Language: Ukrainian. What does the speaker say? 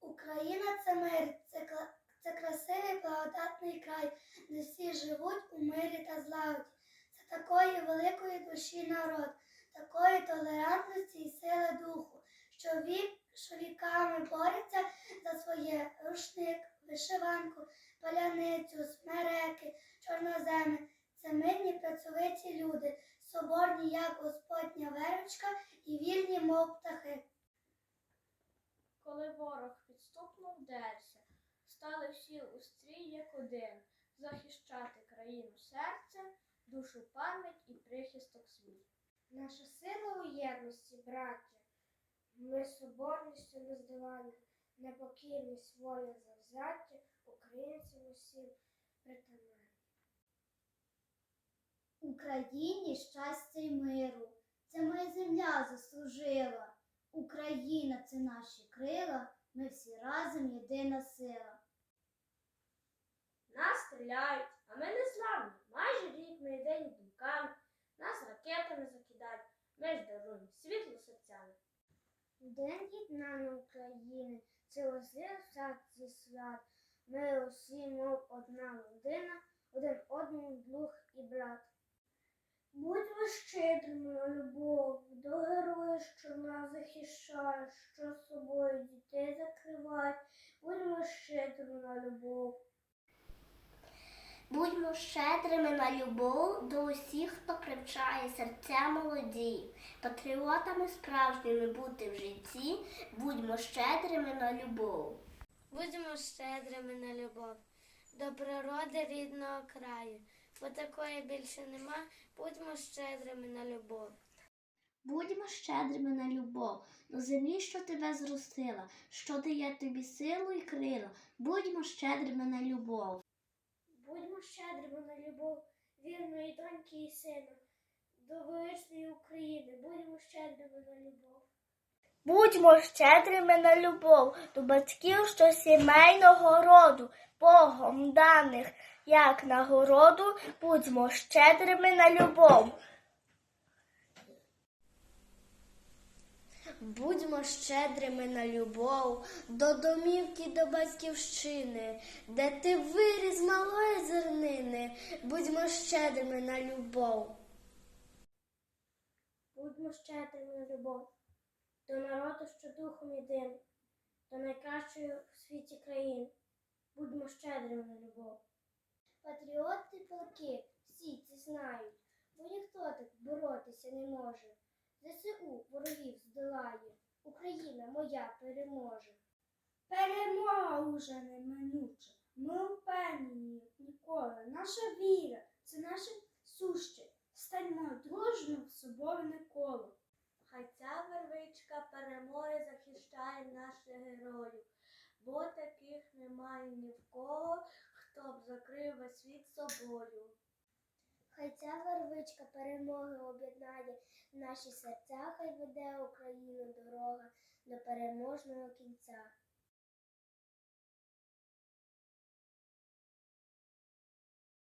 Україна це мир, це, це красивий благодатний край, де всі живуть у мирі та злагоді. Це такої великої душі народ, такої толерантності і сили духу, що вік, що віками бореться за своє рушник, вишиванку, паляницю, смереки, чорноземи. Це мирні працьовиті люди, соборні, як Господня верочка, і вільні, мов птахи. Ворог підступно вдерся, стали всі у стрій як один, захищати країну серцем, душу пам'ять і прихисток свій. Наша сила у єдності, браття. Ми соборністю нездоланні, непокірність, воля завзяття, українцям усім притаманні. Україні щастя й миру. Це моя земля заслужила. Україна це наші крила. Ми всі разом єдина сила. Нас стріляють, а ми не славні. Майже рік ми єдині думками, нас ракетами закидають, ми ж даруємо світло серцями. День єднання України, це озир зі свят. Ми усі, мов одна людина, один одному друг і брат. Будьмо щедрими на любов, до героя, що нас захищає, що собою дітей закривають. Будьмо щедрими на любов. Будьмо щедрими на любов до усіх, хто привчає серця молоді, патріотами справжніми бути в житті, будьмо щедрими на любов. Будьмо щедрими на любов до природи рідного краю, бо такої більше нема. Будьмо щедрими на любов. Будьмо щедрими на любов до землі, що тебе зростила, що дає тобі силу і крила. Будьмо щедрими на любов. Будьмо щедрими на любов вірної доньки і сина, до величної України. Будьмо щедрими на любов. Будьмо щедрими на любов до батьків, що сімейного роду, Богом даних, як нагороду, будьмо щедрими на любов. Будьмо щедрими на любов до домівки, до батьківщини, де ти виріс малої зернини. Будьмо щедрими на любов. Будьмо щедрими на любов до народу, що духом єдиний, до найкращої в світі країни. Будьмо щедрими на любов. Патріоти полки всі це знають, бо ніхто так боротися не може. ЗСУ ворогів здолає, Україна моя переможе. Перемога уже неминуча. Ми впевнені, ніколи. Наша віра це наше суще. Станьмо дружно в соборне коло. Хай ця вервичка перемоги захищає наших героїв, бо таких немає ні в кого, хто б закрив весь світ собою. Хай ця вервичка перемоги об'єднає наші серця, хай веде Україну дорога до переможного кінця.